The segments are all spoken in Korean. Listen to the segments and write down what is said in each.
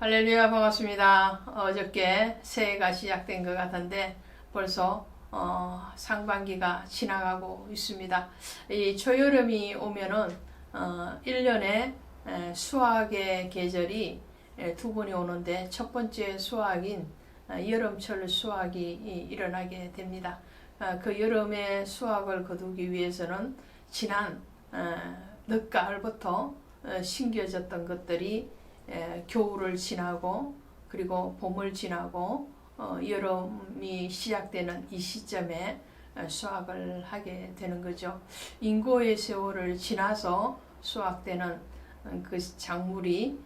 할렐루야 반갑습니다. 어저께 새해가 시작된 것 같은데 벌써 어, 상반기가 지나가고 있습니다. 이 초여름이 오면은 어, 1년에 에, 수학의 계절이 에, 두 번이 오는데 첫 번째 수학인 어, 여름철 수학이 이, 일어나게 됩니다. 어, 그 여름의 수학을 거두기 위해서는 지난 어, 늦가을부터 어, 심겨졌던 것들이 에, 겨울을 지나고 그리고 봄을 지나고 어, 여름이 시작되는 이 시점에 어, 수확을 하게 되는 거죠. 인고의 세월을 지나서 수확되는 어, 그 작물이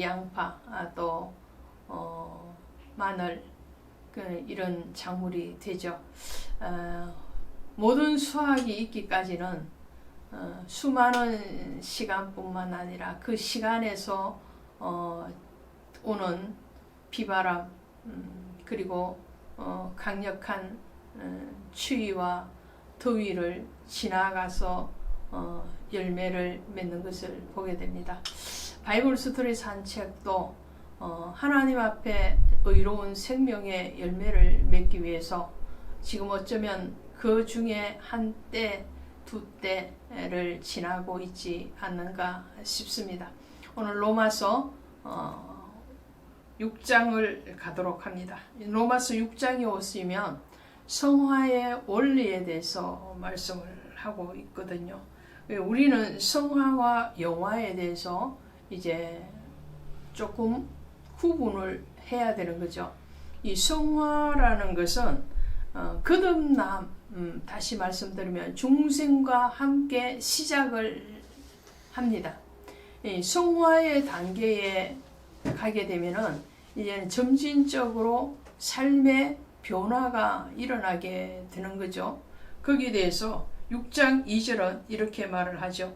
양파 아, 또 어, 마늘 그 이런 작물이 되죠. 어, 모든 수확이 있기까지는 어, 수많은 시간뿐만 아니라 그 시간에서 어, 오는 비바람 음, 그리고 어, 강력한 음, 추위와 더위를 지나가서 어, 열매를 맺는 것을 보게 됩니다. 바이블 스토리 산책도 어, 하나님 앞에 의로운 생명의 열매를 맺기 위해서 지금 어쩌면 그 중에 한 때, 두 때를 지나고 있지 않는가 싶습니다. 오늘 로마서 어, 6장을 가도록 합니다. 로마서 6장에 오시면 성화의 원리에 대해서 말씀을 하고 있거든요. 우리는 성화와 영화에 대해서 이제 조금 구분을 해야 되는 거죠. 이 성화라는 것은 어, 거듭남, 음, 다시 말씀드리면 중생과 함께 시작을 합니다. 이 성화의 단계에 가게 되면은 이제 점진적으로 삶의 변화가 일어나게 되는 거죠. 거기에 대해서 6장 2절은 이렇게 말을 하죠.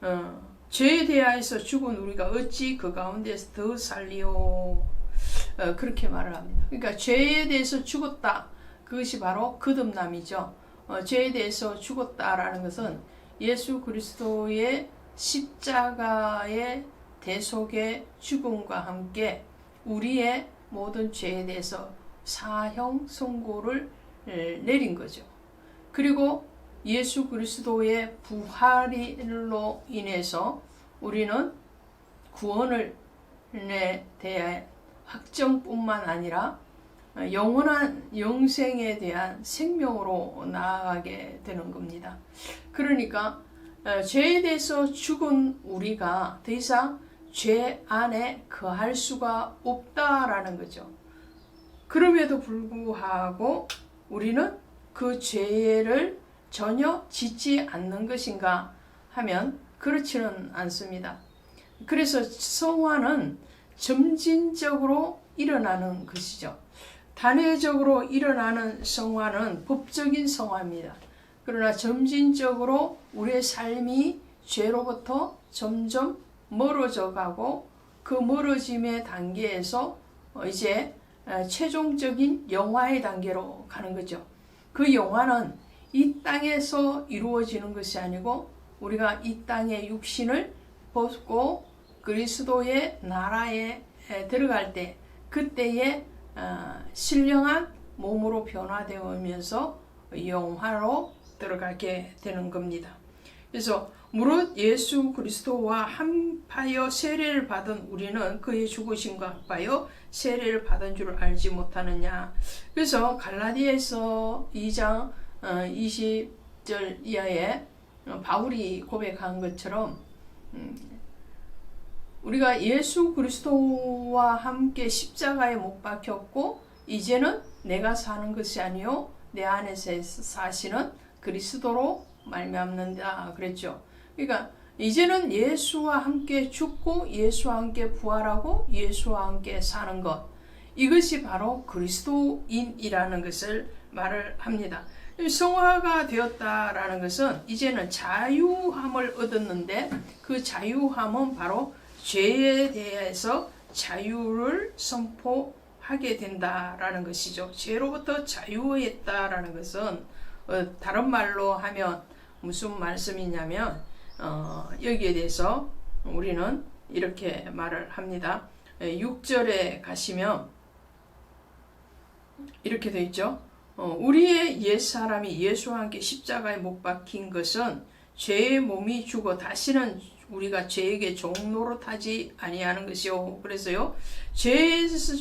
어, 죄에 대하여서 죽은 우리가 어찌 그 가운데서 더 살리오? 어, 그렇게 말을 합니다. 그러니까 죄에 대해서 죽었다. 그것이 바로 거듭남이죠. 어, 죄에 대해서 죽었다라는 것은 예수 그리스도의 십자가의 대속의 죽음과 함께 우리의 모든 죄에 대해서 사형 선고를 내린 거죠. 그리고 예수 그리스도의 부활로 인해서 우리는 구원을 대한 확정뿐만 아니라 영원한 영생에 대한 생명으로 나아가게 되는 겁니다. 그러니까 어, 죄에 대해서 죽은 우리가 더 이상 죄 안에 거할 수가 없다라는 거죠. 그럼에도 불구하고 우리는 그 죄를 전혀 짓지 않는 것인가 하면 그렇지는 않습니다. 그래서 성화는 점진적으로 일어나는 것이죠. 단회적으로 일어나는 성화는 법적인 성화입니다. 그러나 점진적으로 우리의 삶이 죄로부터 점점 멀어져 가고 그 멀어짐의 단계에서 이제 최종적인 영화의 단계로 가는 거죠. 그 영화는 이 땅에서 이루어지는 것이 아니고 우리가 이 땅의 육신을 벗고 그리스도의 나라에 들어갈 때 그때의 어, 신령한 몸으로 변화되면서 영화로 들어가게 되는 겁니다. 그래서 무릇 예수 그리스도와 합하여 세례를 받은 우리는 그의 죽으심과 합하여 세례를 받은 줄 알지 못하느냐. 그래서 갈라디아서 2장 20절 어, 이하에 바울이 고백한 것처럼 음, 우리가 예수 그리스도와 함께 십자가에 못 박혔고 이제는 내가 사는 것이 아니요 내 안에서 사시는 그리스도로 말미암는다 그랬죠. 그러니까 이제는 예수와 함께 죽고 예수와 함께 부활하고 예수와 함께 사는 것 이것이 바로 그리스도인이라는 것을 말을 합니다. 성화가 되었다라는 것은 이제는 자유함을 얻었는데 그 자유함은 바로 죄에 대해서 자유를 선포하게 된다라는 것이죠. 죄로부터 자유했다라는 것은 어, 다른 말로 하면 무슨 말씀이냐면 어, 여기에 대해서 우리는 이렇게 말을 합니다. 6절에 가시면 이렇게 돼 있죠. 어, 우리의 옛 사람이 예수와 함께 십자가에 못 박힌 것은 죄의 몸이 죽어 다시는 우리가 죄에게 타지 아니하는 것이요. 그래서요. 죄에서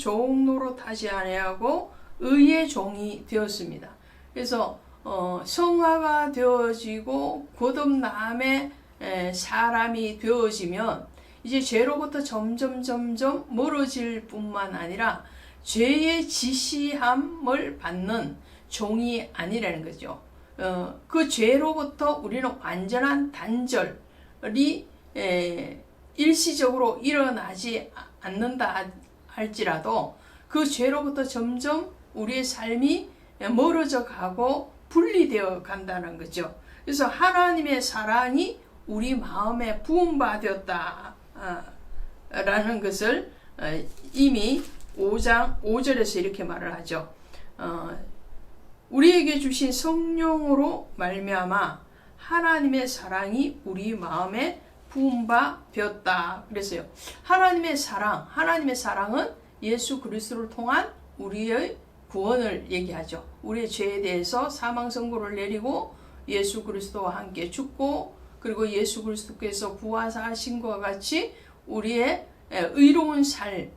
타지 아니하고 의의 종이 되었습니다. 그래서 어, 성화가 되어지고 거듭남의 에, 사람이 되어지면 이제 죄로부터 점점 점점 멀어질 뿐만 아니라 죄의 지시함을 받는 종이 아니라는 거죠. 어, 그 죄로부터 우리는 완전한 단절이 에, 일시적으로 일어나지 않는다 할지라도 그 죄로부터 점점 우리의 삶이 멀어져 가고 분리되어 간다는 거죠. 그래서 하나님의 사랑이 우리 마음에 부음받았다. 라는 것을 어, 이미 5장 5절에서 이렇게 말을 하죠. 어, 우리에게 주신 성령으로 말미암아 하나님의 사랑이 우리 마음에 부음바 되었다. 그래서요. 하나님의 사랑, 하나님의 사랑은 예수 그리스도를 통한 우리의 구원을 얘기하죠. 우리의 죄에 대해서 사망 선고를 내리고 예수 그리스도와 함께 죽고 그리고 예수 그리스도께서 부활하신 것과 같이 우리의 의로운 삶,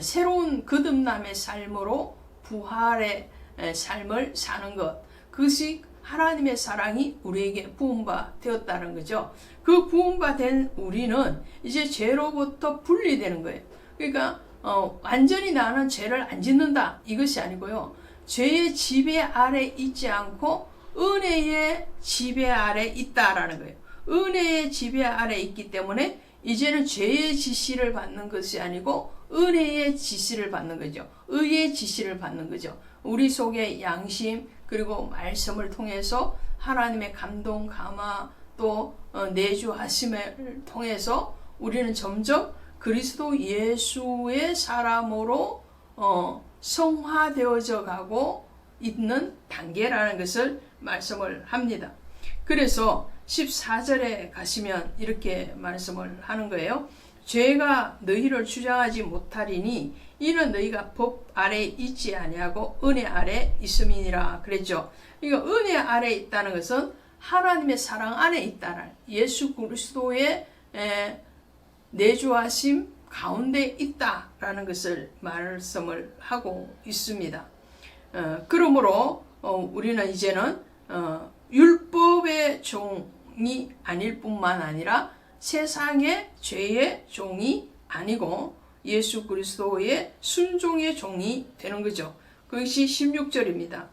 새로운 거듭남의 삶으로 부활의 삶을 사는 것. 그것이 하나님의 사랑이 우리에게 부음바 되었다는 거죠. 그 부음바 된 우리는 이제 죄로부터 분리되는 거예요. 그러니까 어, 완전히 나는 죄를 안 짓는다 이것이 아니고요. 죄의 지배 아래 있지 않고 은혜의 지배 아래 있다라는 거예요. 은혜의 지배 아래 있기 때문에 이제는 죄의 지시를 받는 것이 아니고 은혜의 지시를 받는 거죠. 의의 지시를 받는 거죠. 우리 속에 양심 그리고 말씀을 통해서 하나님의 감동 감화 또 어, 내주하심을 통해서 우리는 점점 그리스도 예수의 사람으로 어, 성화되어져 가고 있는 단계라는 것을 말씀을 합니다. 그래서 14절에 가시면 이렇게 말씀을 하는 거예요. 죄가 너희를 주장하지 못하리니 이는 너희가 법 아래 있지 아니하고 은혜 아래 있음이니라 그랬죠. 그러니까 은혜 아래 있다는 것은 하나님의 사랑 안에 있다는 예수 그리스도의 내주하심 가운데 있다라는 것을 말씀을 하고 있습니다. 어, 그러므로 어, 우리는 이제는 어, 율법의 종이 아닐 뿐만 아니라 세상의 죄의 종이 아니고 예수 그리스도의 순종의 종이 되는 거죠. 그것이 16절입니다.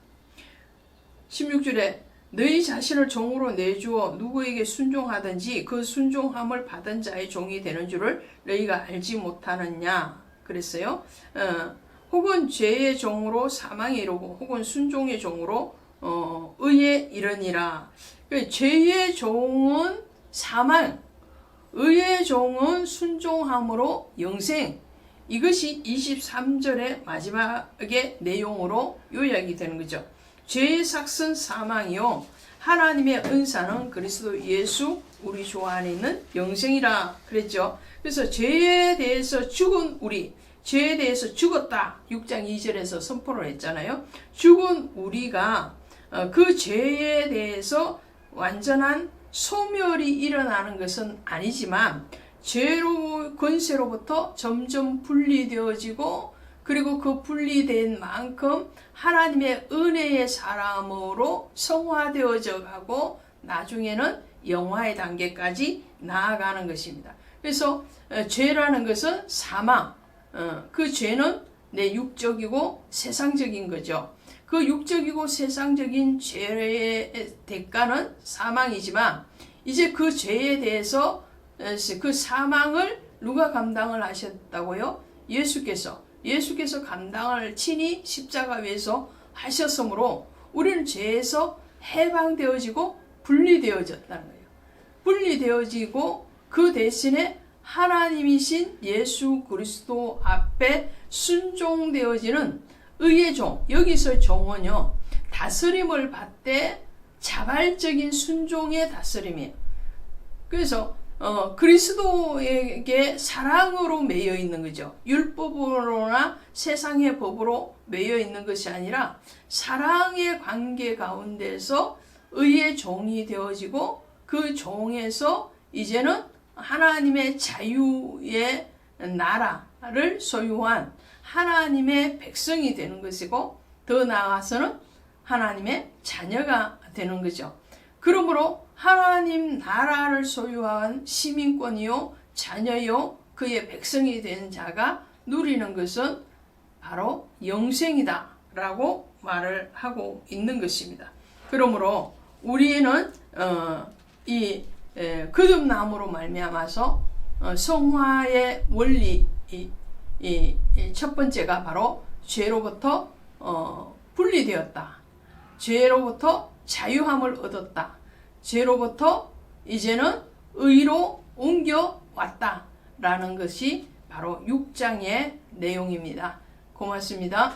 16절에 너희 자신을 종으로 내주어 누구에게 순종하든지 그 순종함을 받은 자의 종이 되는 줄을 너희가 알지 못하느냐 그랬어요. 어, 혹은 죄의 종으로 사망에 이르고 혹은 순종의 종으로 어, 의에 이르니라. 그러니까 죄의 종은 사망, 의의 종은 순종함으로 영생. 이것이 23절의 마지막의 내용으로 요약이 되는 거죠. 죄의 삭은 사망이요. 하나님의 은사는 그리스도 예수 우리 주 안에 있는 영생이라 그랬죠. 그래서 죄에 대해서 죽은 우리, 죄에 대해서 죽었다. 6장 2절에서 선포를 했잖아요. 죽은 우리가 어, 그 죄에 대해서 완전한 소멸이 일어나는 것은 아니지만 죄로 권세로부터 점점 분리되어지고 그리고 그 분리된 만큼 하나님의 은혜의 사람으로 성화되어져 가고 나중에는 영화의 단계까지 나아가는 것입니다. 그래서 어, 죄라는 것은 사망, 어, 그 죄는 내 육적이고 세상적인 거죠. 그 육적이고 세상적인 죄의 대가는 사망이지만 이제 그 죄에 대해서 그 사망을 누가 감당을 하셨다고요? 예수께서 예수께서 감당을 친히 십자가 위에서 하셨으므로 우리는 죄에서 해방되어지고 분리되어졌다는 거예요. 분리되어지고 그 대신에 하나님이신 예수 그리스도 앞에 순종되어지는 의의 종, 여기서 종은요, 다스림을 받되 자발적인 순종의 다스림이에요. 그래서, 어, 그리스도에게 사랑으로 매여 있는 거죠. 율법으로나 세상의 법으로 매여 있는 것이 아니라 사랑의 관계 가운데서 의의 종이 되어지고 그 종에서 이제는 하나님의 자유의 나라를 소유한 하나님의 백성이 되는 것이고 더 나아가서는 하나님의 자녀가 되는 거죠. 그러므로 하나님 나라를 소유한 시민권이요 자녀요 그의 백성이 된 자가 누리는 것은 바로 영생이다 라고 말을 하고 있는 것입니다. 그러므로 우리는 어, 이 에, 거듭남으로 말미암아서 어, 성화의 원리 이, 이, 이 첫 번째가 바로 죄로부터 어, 분리되었다. 죄로부터 자유함을 얻었다. 죄로부터 이제는 의로 옮겨 왔다 라는 것이 바로 6장의 내용입니다. 고맙습니다.